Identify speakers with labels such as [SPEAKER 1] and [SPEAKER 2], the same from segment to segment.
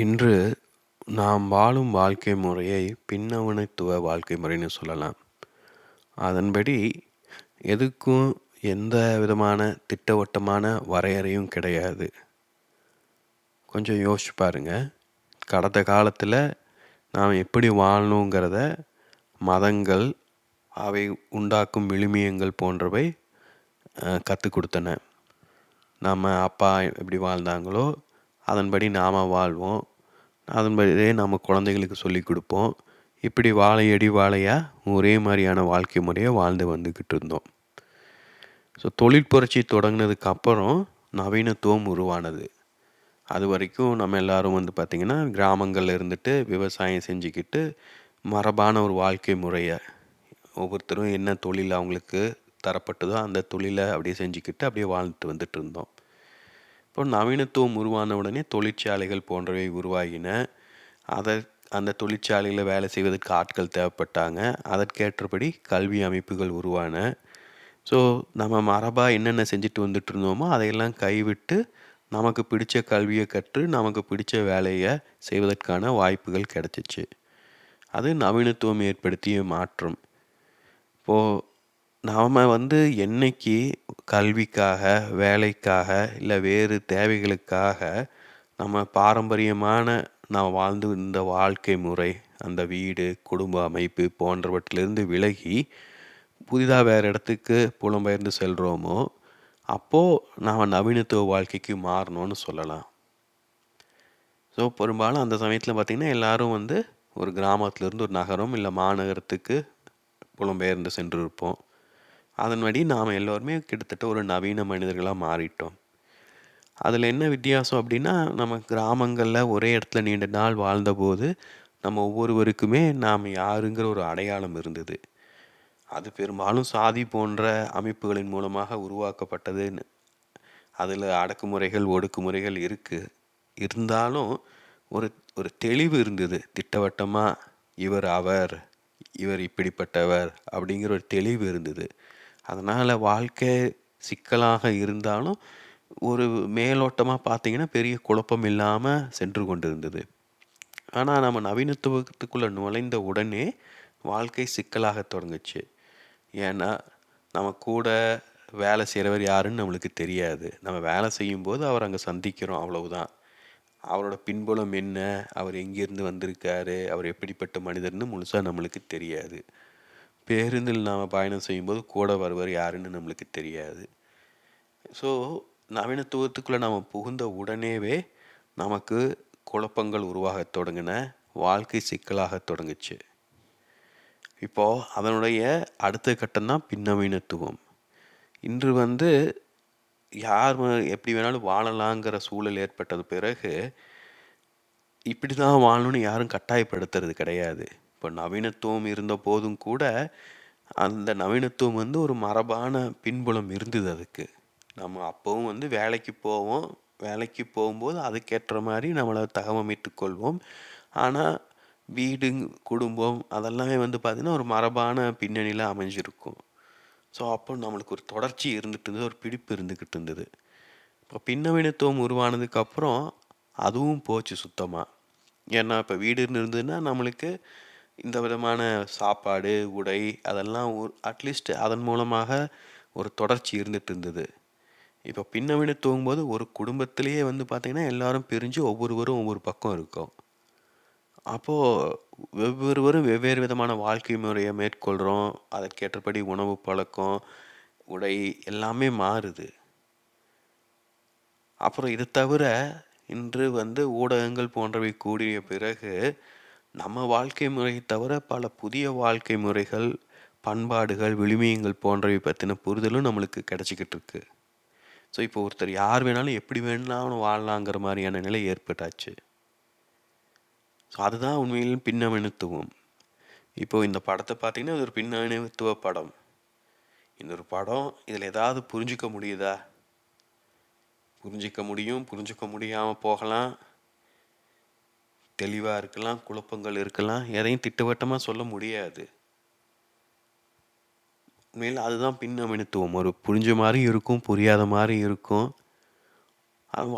[SPEAKER 1] இன்று நாம் வாழும் வாழ்க்கை முறையை பின்னவனத்துவ வாழ்க்கை முறைன்னு சொல்லலாம். அதன்படி எதுக்கும் எந்த விதமான திட்டவட்டமான வரையறையும் கிடையாது. கொஞ்சம் யோசிச்சு பாருங்க. கடந்த காலத்தில் நாம் எப்படி வாழணுங்கிறத மதங்கள், அவை உண்டாக்கும் விழுமியங்கள் போன்றவை கற்றுக் கொடுத்தன. நம்ம அப்பா எப்படி வாழ்ந்தாங்களோ அதன்படி நாம் வாழ்வோம். அதன்படியே நம்ம குழந்தைகளுக்கு சொல்லிக் கொடுப்போம். இப்படி வாழையடி வாழையா ஒரே மாதிரியான வாழ்க்கை முறையை வாழ்ந்து வந்துக்கிட்டு இருந்தோம். ஸோ தொழில் புரட்சி தொடங்கினதுக்கு அப்புறம் நவீனத்துவம் உருவானது. அது வரைக்கும் நம்ம எல்லாரும் வந்து பார்த்திங்கன்னா கிராமங்களில் இருந்துட்டு விவசாயம் செஞ்சுக்கிட்டு மரபான ஒரு வாழ்க்கை முறையை ஒவ்வொருத்தரும் என்ன தொழில் அவங்களுக்கு தரப்பட்டதோ அந்த தொழிலை அப்படியே செஞ்சுக்கிட்டு அப்படியே வாழ்ந்துட்டு வந்துட்டு இருந்தோம். இப்போ நவீனத்துவம் உருவான உடனே தொழிற்சாலைகள் போன்றவை உருவாகின. அதை அந்த தொழிற்சாலையில் வேலை செய்வதற்கு ஆட்கள் தேவைப்பட்டாங்க. அதற்கேற்றபடி கல்வி அமைப்புகள் உருவான. ஸோ நம்ம மரபாக என்னென்ன செஞ்சுட்டு வந்துட்டு இருந்தோமோ அதையெல்லாம் கைவிட்டு நமக்கு பிடிச்ச கல்வியை கற்று நமக்கு பிடிச்ச வேலையை செய்வதற்கான வாய்ப்புகள் கிடைச்சிச்சு. அது நவீனத்துவம் ஏற்படுத்திய மாற்றம். இப்போது நாம் வந்து என்னைக்கு கல்விக்காக, வேலைக்காக, இல்லை வேறு தேவைகளுக்காக நம்ம பாரம்பரியமான நாம் வாழ்ந்து இந்த வாழ்க்கை முறை, அந்த வீடு, குடும்ப அமைப்பு போன்றவற்றிலிருந்து விலகி புதிதாக வேறு இடத்துக்கு புலம்பெயர்ந்து செல்கிறோமோ அப்போது நாம் நவீனத்துவ வாழ்க்கைக்கு மாறணும்னு சொல்லலாம். ஸோ பெரும்பாலும் அந்த சமயத்தில் பார்த்திங்கன்னா எல்லாரும் வந்து ஒரு கிராமத்திலேருந்து ஒரு நகரம் இல்லை மாநகரத்துக்கு புலம்பெயர்ந்து சென்று இருப்போம். அதன்படி நாம் எல்லோருமே கிட்டத்தட்ட ஒரு நவீன மனிதர்களாக மாறிட்டோம். அதில் என்ன வித்தியாசம் அப்படின்னா நம்ம கிராமங்களில் ஒரே இடத்துல நீண்ட நாள் வாழ்ந்தபோது நம்ம ஒவ்வொருவருக்குமே நாம் யாருங்கிற ஒரு அடையாளம் இருந்தது. அது பெரும்பாலும் சாதி போன்ற அமைப்புகளின் மூலமாக உருவாக்கப்பட்டதுன்னு. அதில் அடக்குமுறைகள், ஒடுக்குமுறைகள் இருக்குது இருந்தாலும் ஒரு ஒரு தெளிவு இருந்தது. திட்டவட்டமாக இவர் அவர், இவர் இப்படிப்பட்டவர் அப்படிங்கிற ஒரு தெளிவு இருந்தது. அதனால் வாழ்க்கை சிக்கலாக இருந்தாலும் ஒரு மேலோட்டமாக பார்த்தீங்கன்னா பெரிய குழப்பம் இல்லாமல் சென்று கொண்டிருந்தது. ஆனால் நம்ம நவீனத்துவத்துக்குள்ளே நுழைந்த உடனே வாழ்க்கை சிக்கலாக தொடங்குச்சு. ஏன்னா நம்ம கூட வேலை செய்கிறவர் யாருன்னு நம்மளுக்கு தெரியாது. நம்ம வேலை செய்யும்போது அவர் அங்கே சந்திக்கிறோம் அவ்வளவுதான். அவரோட பின்புலம் என்ன? அவர் எங்கேருந்து வந்திருக்காரு? அவர் எப்படிப்பட்ட மனிதர்னு முழுசாக நம்மளுக்கு தெரியாது. பேருந்தில் நாம் பயணம் செய்யும்போது கூட வருவர் யாருன்னு நம்மளுக்கு தெரியாது. ஸோ நவீனத்துவத்துக்குள்ளே நம்ம புகுந்த உடனேவே நமக்கு குழப்பங்கள் உருவாக தொடங்கின. வாழ்க்கை சிக்கலாக தொடங்குச்சு. இப்போ அதனுடைய அடுத்த கட்டம் தான் பின்னவீனத்துவம். இன்று வந்து யார் எப்படி வேணாலும் வாழலாங்கிற சூழல் ஏற்பட்டது பிறகு, இப்படி தான் வாழணும்னு யாரும் கட்டாயப்படுத்துறது கிடையாது. இப்போ நவீனத்துவம் இருந்த போதும் கூட, அந்த நவீனத்துவம் வந்து ஒரு மரபான பின்புலம் இருந்தது அதுக்கு. நம்ம அப்போவும் வந்து வேலைக்கு போவோம். வேலைக்கு போகும்போது அதுக்கேற்ற மாதிரி நம்மளை தகவமைத்துக் கொள்வோம். ஆனால் வீடு, குடும்பம் அதெல்லாமே வந்து பார்த்திங்கன்னா ஒரு மரபான பின்னணியில் அமைஞ்சிருக்கும். ஸோ, அப்போ நம்மளுக்கு ஒரு தொடர்ச்சி இருந்துகிட்டு இருந்தது. ஒரு பிடிப்பு இருந்துக்கிட்டு இருந்தது. இப்போ பின்னவீனத்துவம் உருவானதுக்கப்புறம் அதுவும் போச்சு சுத்தமாக ஏன்னா, இப்போ வீடுன்னு இருந்ததுன்னா, நம்மளுக்கு இந்த விதமான சாப்பாடு, உடை அதெல்லாம் ஒரு அட்லீஸ்ட் அதன் மூலமாக ஒரு தொடர்ச்சி இருந்துட்டு இருந்தது. இப்போ பின்னவீனத்துவங்கும்போது ஒரு குடும்பத்திலேயே வந்து பார்த்திங்கன்னா எல்லாரும் பிரிஞ்சு ஒவ்வொருவரும் ஒவ்வொரு பக்கம் இருக்கும் அப்போது ஒவ்வொருவரும் வெவ்வேறு விதமான வாழ்க்கை முறையை மேற்கொள்கிறோம் அதற்கேற்றபடி உணவு பழக்கம், உடை எல்லாமே மாறுது. அப்புறம் இது தவிர, இன்று வந்து ஊடகங்கள் போன்றவை கூடிய பிறகு, நம்ம வாழ்க்கை முறையை தவிர பல புதிய வாழ்க்கை முறைகள், பண்பாடுகள், விழுமியங்கள் போன்றவை பற்றின புரிதலும் நம்மளுக்கு கிடச்சிக்கிட்டு இருக்கு. ஸோ, இப்போ ஒருத்தர் யார் வேணாலும் எப்படி வேணாலும் வாழலாங்கிற மாதிரியான நிலை ஏற்பட்டாச்சு. ஸோ, அதுதான் உண்மையில் பின்னவீனத்துவம். இப்போ இந்த படத்தை பார்த்தீங்கன்னா, இது ஒரு பின்னவீனத்துவ படம். இந்த ஒரு படம், இதில் ஏதாவது புரிஞ்சிக்க முடியுதா? புரிஞ்சிக்க முடியும், புரிஞ்சுக்க முடியாமல் போகலாம். தெளிவாக இருக்கலாம், குழப்பங்கள் இருக்கலாம். எதையும் திட்டவட்டமாக சொல்ல முடியாது. மேலும் அதுதான் பின்னவீனத்துவம். ஒரு புரிஞ்ச மாதிரி இருக்கும், புரியாத மாதிரி இருக்கும்.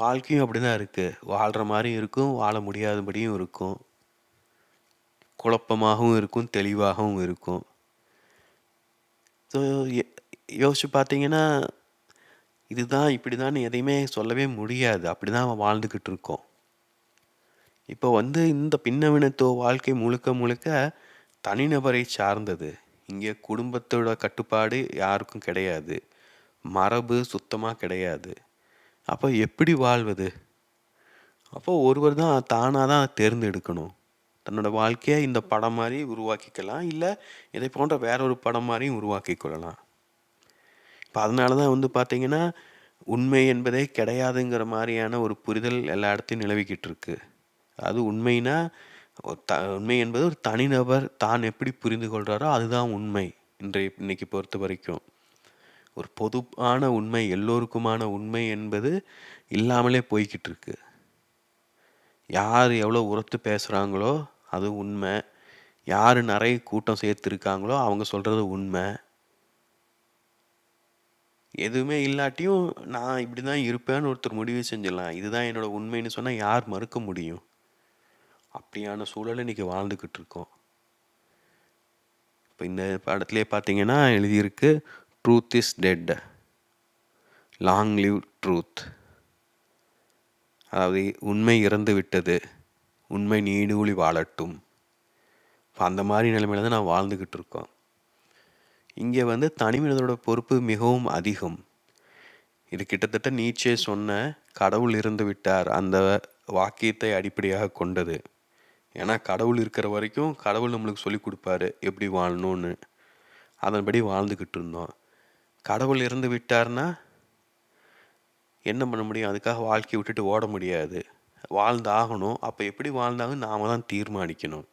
[SPEAKER 1] வாழ்க்கையும் அப்படி தான் இருக்குது வாழ்கிற மாதிரியும் இருக்கும் வாழ முடியாதபடியும் இருக்கும் குழப்பமாகவும் இருக்கும் தெளிவாகவும் இருக்கும் ஸோ யோசிச்சு பார்த்தீங்கன்னா இதுதான் இப்படி தான் எதையுமே சொல்லவே முடியாது அப்படி தான் வாழ்ந்துக்கிட்டு இருக்கோம் இப்போ வந்து இந்த பின்னவினத்துவ வாழ்க்கை முழுக்க முழுக்க தனிநபரை சார்ந்தது. இங்கே குடும்பத்தோட கட்டுப்பாடு யாருக்கும் கிடையாது. மரபு சுத்தமாக கிடையாது. அப்போ எப்படி வாழ்வது? அப்போ ஒருவர் தான் தானாக தான் தேர்ந்தெடுக்கணும். தன்னோட வாழ்க்கையை இந்த படம் மாதிரி உருவாக்கிக்கலாம். இல்லை இதை போன்ற வேற ஒரு படம் மாதிரியும் உருவாக்கி கொள்ளலாம். இப்போ அதனால தான் வந்து பார்த்திங்கன்னா உண்மை என்பதே கிடையாதுங்கிற மாதிரியான ஒரு புரிதல் எல்லா இடத்தையும் நிலவிக்கிட்டு இருக்குது அது உண்மைனா த உண்மை என்பது ஒரு தனிநபர் தான் எப்படி புரிந்து கொள்கிறாரோ அதுதான் உண்மை இன்றைய இன்னைக்கு பொறுத்த வரைக்கும். ஒரு பொதுவான உண்மை எல்லோருக்குமான உண்மை என்பது இல்லாமலே போய்கிட்டு இருக்கு யார் எவ்வளோ உரத்து பேசுகிறாங்களோ அது உண்மை. யார் நிறைய கூட்டம் சேர்த்துருக்காங்களோ அவங்க சொல்கிறது உண்மை. எதுவுமே இல்லாட்டியும் நான் இப்படி தான் இருப்பேன்னு ஒருத்தர் முடிவு செஞ்சிடலாம். இதுதான் என்னோட உண்மைன்னு சொன்னால் யார் மறுக்க முடியும்? அப்படியான சூழலை இன்றைக்கி வாழ்ந்துக்கிட்டு இருக்கோம். இப்போ இந்த படத்துலேயே பார்த்தீங்கன்னா எழுதியிருக்கு truth is dead long live truth அதாவது உண்மை இறந்து விட்டது உண்மை நீடூழி வாழட்டும். இப்போ அந்த மாதிரி நிலைமையில தான் நான் வாழ்ந்துக்கிட்டு இருக்கோம். இங்கே வந்து தனிமனிதனோட பொறுப்பு மிகவும் அதிகம். இது கிட்டத்தட்ட நீச்சே சொன்ன கடவுள் இருந்து விட்டார் அந்த வாக்கியத்தை அடிப்படையாக கொண்டது. ஏன்னா கடவுள் இருக்கிற வரைக்கும் கடவுள் நம்மளுக்கு சொல்லி கொடுப்பாரு எப்படி வாழணும்னு. அதன்படி வாழ்ந்துக்கிட்டு இருந்தோம். கடவுள் இறந்து விட்டார்னா என்ன பண்ண முடியும்? அதுக்காக வாழ்க்கையை விட்டுட்டு ஓட முடியாது. வாழ்ந்தாகணும். அப்போ எப்படி வாழ்ந்தாங்க நாம தான் தீர்மானிக்கணும்.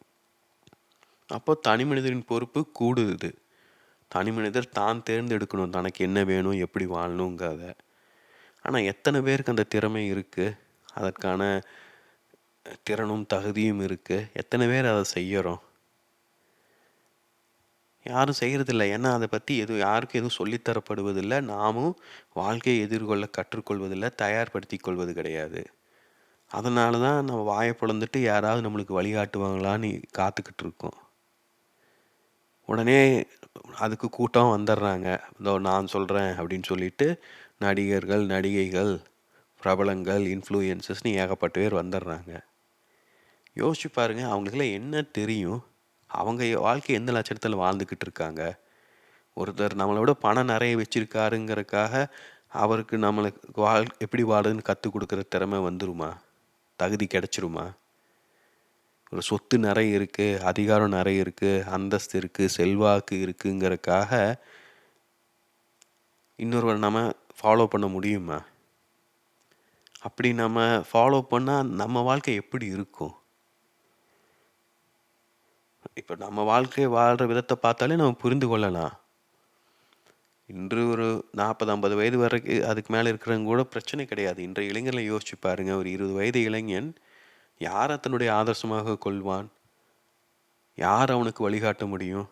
[SPEAKER 1] அப்போ தனி மனிதரின் பொறுப்பு கூடுது. தனி மனிதர் தான் தேர்ந்தெடுக்கணும். தனக்கு என்ன வேணும் எப்படி வாழணுங்கிறத. ஆனால் எத்தனை பேருக்கு அந்த திறமை இருக்குது அதற்கான திறனும் தகுதியும் இருக்குது எத்தனை பேர் அதை செய்கிறோம் யாரும் செய்கிறதில்ல ஏன்னா அதை பற்றி எதுவும் யாருக்கும் எதுவும் சொல்லித்தரப்படுவதில்லை நாமும் வாழ்க்கையை எதிர்கொள்ள கற்றுக்கொள்வதில்லை தயார்படுத்தி கொள்வது கிடையாது. அதனால தான் நம்ம வாயை பிளந்துட்டு யாராவது நம்மளுக்கு வழிகாட்டுவாங்களான்னு காத்துக்கிட்டு இருக்கோம். உடனே அதுக்கு கூட்டம் வந்துடுறாங்க. இதோ நான் சொல்கிறேன் அப்படின்னு சொல்லிட்டு நடிகர்கள் நடிகைகள் பிரபலங்கள் இன்ஃப்ளூயன்சஸ்னு ஏகப்பட்ட பேர் வந்துடுறாங்க. யோசிச்சு பாருங்கள் அவங்களுக்குலாம் என்ன தெரியும்? அவங்க வாழ்க்கை எந்த லட்சணத்தில் வாழ்ந்துக்கிட்டு இருக்காங்க? ஒருத்தர் நம்மளை விட பணம் நிறைய வச்சுருக்காருங்கிறக்காக அவருக்கு நம்மளுக்கு வாழ் எப்படி வாழுதுன்னு கற்றுக் கொடுக்குற திறமை வந்துருமா? தகுதி கிடச்சிருமா? ஒரு சொத்து நிறைய இருக்குது அதிகாரம் நிறைய இருக்குது அந்தஸ்து இருக்குது செல்வாக்கு இருக்குங்கிறதுக்காக இன்னொருவர் நம்ம ஃபாலோ பண்ண முடியுமா? அப்படி நம்ம ஃபாலோ பண்ணால் நம்ம வாழ்க்கை எப்படி இருக்கும்? இப்போ நம்ம வாழ்க்கையை வாழ்கிற விதத்தை பார்த்தாலே நம்ம புரிந்து கொள்ளலாம். இன்று ஒரு நாற்பது ஐம்பது வயது வரைக்கும் அதுக்கு மேலே இருக்கிறவங்க கூட பிரச்சனை கிடையாது. இன்றைய இளைஞர்களை யோசிச்சு பாருங்க. ஒரு இருபது வயது இளைஞன் யார் தன்னுடைய ஆதர்சமாக கொள்வான்? யார் அவனுக்கு வழிகாட்ட முடியும்?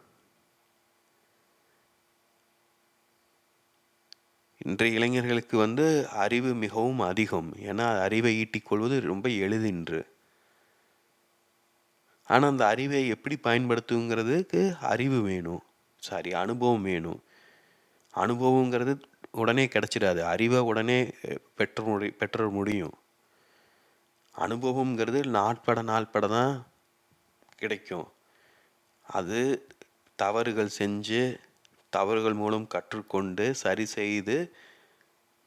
[SPEAKER 1] இன்றைய இளைஞர்களுக்கு வந்து அறிவு மிகவும் அதிகம். ஏன்னா அறிவை ஈட்டிக்கொள்வது ரொம்ப எளிதின்று ஆனால் அந்த அறிவை எப்படி பயன்படுத்துங்கிறதுக்கு அறிவு வேணும். சாரி அனுபவம் வேணும். அனுபவங்கிறது உடனே கிடச்சிடாது. அறிவை உடனே பெற்ற முடி பெற்ற முடியும். அனுபவங்கிறது நாட்பட நாட்பட தான் கிடைக்கும். அது தவறுகள் செஞ்சு தவறுகள் மூலம் கற்றுக்கொண்டு சரி செய்து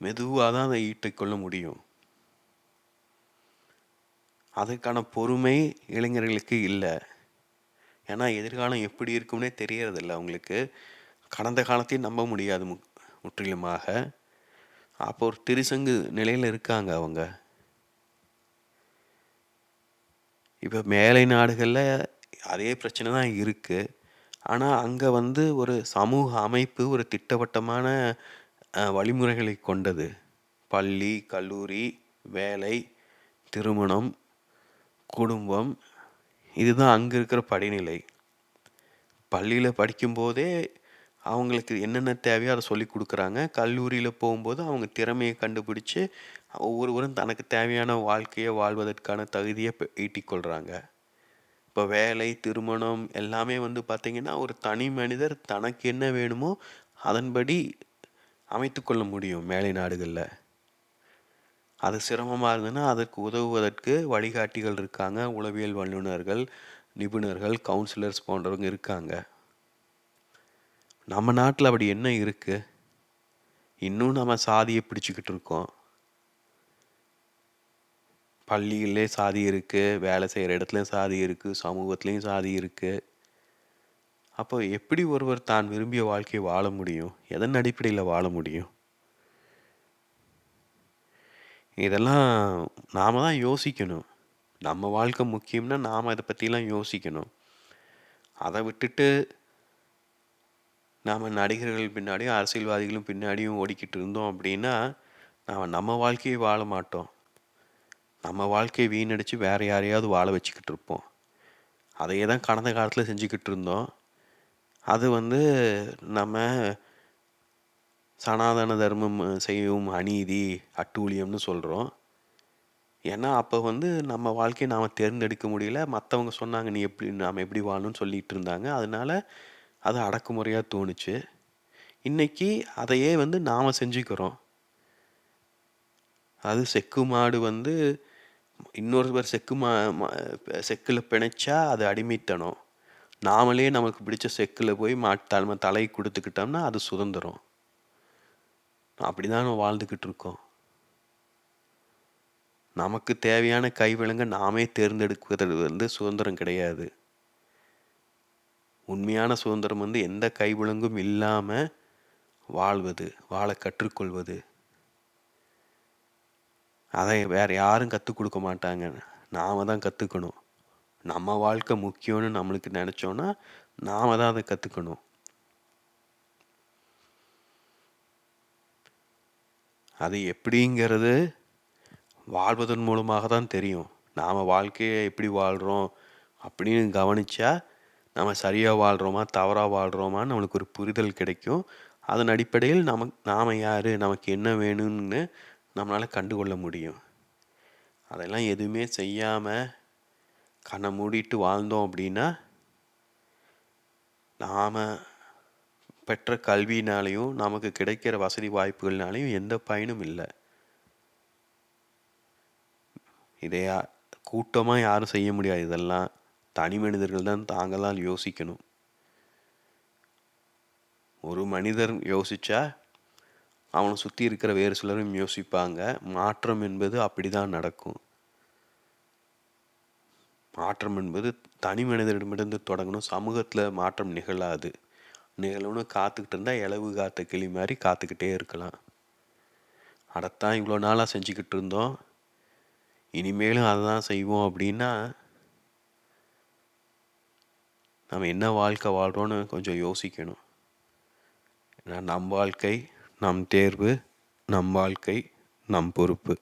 [SPEAKER 1] மெதுவாக தான் அதை ஈட்டிக்கொள்ள முடியும். அதுக்கான பொறுமை இளைஞர்களுக்கு இல்லை. ஏன்னா எதிர்காலம் எப்படி இருக்கும்னே தெரியறதில்ல அவங்களுக்கு. கடந்த காலத்தையும் நம்ப முடியாது மு முற்றிலுமாக. அப்போ ஒரு திருசங்கு நிலையில் இருக்காங்க அவங்க. இப்போ மேலை நாடுகளில் அதே பிரச்சனை தான் இருக்குது ஆனால் அங்கே வந்து ஒரு சமூக அமைப்பு ஒரு திட்டவட்டமான வழிமுறைகளை கொண்டது. பள்ளி கல்லூரி வேலை திருமணம் குடும்பம் இதுதான் அங்கே இருக்கிற படிநிலை. பள்ளியில் படிக்கும்போதே அவங்களுக்கு என்னென்ன தேவையோ அதை சொல்லி கொடுக்குறாங்க. கல்லூரியில் போகும்போது அவங்க திறமையை கண்டுபிடிச்சி ஒவ்வொருவரும் தனக்கு தேவையான வாழ்க்கையை வாழ்வதற்கான தகுதியை ஈட்டிக்கொள்கிறாங்க இப்போ வேலை திருமணம் எல்லாமே வந்து பார்த்திங்கன்னா ஒரு தனி மனிதர் தனக்கு என்ன வேணுமோ அதன்படி அமைத்து கொள்ள முடியும் மேலை நாடுகளில். அது சிரமமாக இருந்ததுன்னா அதற்கு உதவுவதற்கு வழிகாட்டிகள் இருக்காங்க. உளவியல் வல்லுநர்கள் நிபுணர்கள் கவுன்சிலர்ஸ் போன்றவங்க இருக்காங்க. நம்ம நாட்டில் அப்படி என்ன இருக்குது இன்னும் நம்ம சாதியை பிடிச்சிக்கிட்டு இருக்கோம். பள்ளியிலே சாதி இருக்குது வேலை செய்கிற இடத்துலையும் சாதி இருக்குது சமூகத்துலேயும் சாதி இருக்குது அப்போ எப்படி ஒருவர் தான் விரும்பிய வாழ்க்கையை வாழ முடியும்? எதன் அடிப்படையில் வாழ முடியும்? இதெல்லாம் நாம் தான் யோசிக்கணும். நம்ம வாழ்க்கை முக்கியம்னா நாம் இதை பற்றிலாம் யோசிக்கணும். அதை விட்டுட்டு நாம் நடிகர்கள் பின்னாடியும் அரசியல்வாதிகளும் பின்னாடியும் ஓடிக்கிட்டு இருந்தோம் அப்படின்னா நாம் நம்ம வாழ்க்கையை வாழ மாட்டோம். நம்ம வாழ்க்கையை வீணடித்து வேறு யாரையாவது வாழ வச்சுக்கிட்டு இருப்போம். அதையே தான் கடந்த காலத்தில் செஞ்சுக்கிட்டு இருந்தோம். அது வந்து நம்ம சனாதன தர்மம் செய்யும் அநீதி அட்டூழியம்னு சொல்கிறோம் ஏன்னா அப்போ வந்து நம்ம வாழ்க்கையை நாம் தேர்ந்தெடுக்க முடியல. மற்றவங்க சொன்னாங்க நீ எப்படி நாம் எப்படி வாழணும்னு சொல்லிகிட்டு இருந்தாங்க. அதனால் அது அடக்குமுறையாக தோணுச்சு. இன்றைக்கி அதையே வந்து நாம் செஞ்சுக்கிறோம். அது செக்கு மாடு வந்து இன்னொருவர் செக்கு மா செக்கில் பிணைச்சா அது அடிமைத்தனம். நாமளே நமக்கு பிடிச்ச செக்கில் போய் மா தலைமை தலை கொடுத்துக்கிட்டோம்னா அது சுதந்திரம். அப்படி தான் நம்ம வாழ்ந்துக்கிட்டு இருக்கோம். நமக்கு தேவையான கைவிலங்க நாமே தேர்ந்தெடுக்கிறது வந்து சுதந்திரம் கிடையாது. உண்மையான சுதந்திரம் வந்து எந்த கைவிலங்கும் இல்லாமல் வாழ்வது வாழ கற்றுக்கொள்வது. அதை வேறு யாரும் கற்றுக் கொடுக்க மாட்டாங்க. நாம் தான் கற்றுக்கணும் நம்ம வாழ்க்கை முக்கியம்னு நம்மளுக்கு நினச்சோன்னா நாம் தான் அதை கற்றுக்கணும் அது எப்படிங்கிறது வாழ்வதன் மூலமாக தான் தெரியும். நாம் வாழ்க்கையை எப்படி வாழ்கிறோம் அப்படின்னு கவனித்தா நம்ம சரியாக வாழ்கிறோமா தவறாக வாழ்கிறோமான்னு நம்மளுக்கு ஒரு புரிதல் கிடைக்கும். அதன் அடிப்படையில் நமக்கு நாம் யார் நமக்கு என்ன வேணும்னு நம்மளால் கண்டுகொள்ள முடியும். அதெல்லாம் எதுவுமே செய்யாமல் கண்ணை மூடிட்டு வாழ்ந்தோம் அப்படின்னா நாம் பெற்ற கல்வினாலையும் நமக்கு கிடைக்கிற வசதி வாய்ப்புகள்னாலையும் எந்த பயனும் இல்லை. இதையா கூட்டமாக யாரும் செய்ய முடியாது. இதெல்லாம் தனி மனிதர்கள் தான் தாங்களால் யோசிக்கணும். ஒரு மனிதர் யோசித்தா அவனை சுற்றி இருக்கிற வேறு சிலரும் யோசிப்பாங்க. மாற்றம் என்பது அப்படி தான் நடக்கும். மாற்றம் என்பது தனி மனிதரிடமிருந்து தொடங்கணும். சமூகத்தில் மாற்றம் நிகழாது. நிகழணும்னு காத்துக்கிட்டு இருந்தால் இலவு காத்த கிளி மாதிரி காத்துக்கிட்டே இருக்கலாம். அதைத்தான் இவ்வளோ நாளாக செஞ்சுக்கிட்டு இருந்தோம். இனிமேலும் அதை தான் செய்வோம் அப்படின்னா நம்ம என்ன வாழ்க்கை வாழ்கிறோன்னு கொஞ்சம் யோசிக்கணும். ஏன்னா நம் வாழ்க்கை நம் தேர்வு நம் வாழ்க்கை நம் பொறுப்பு.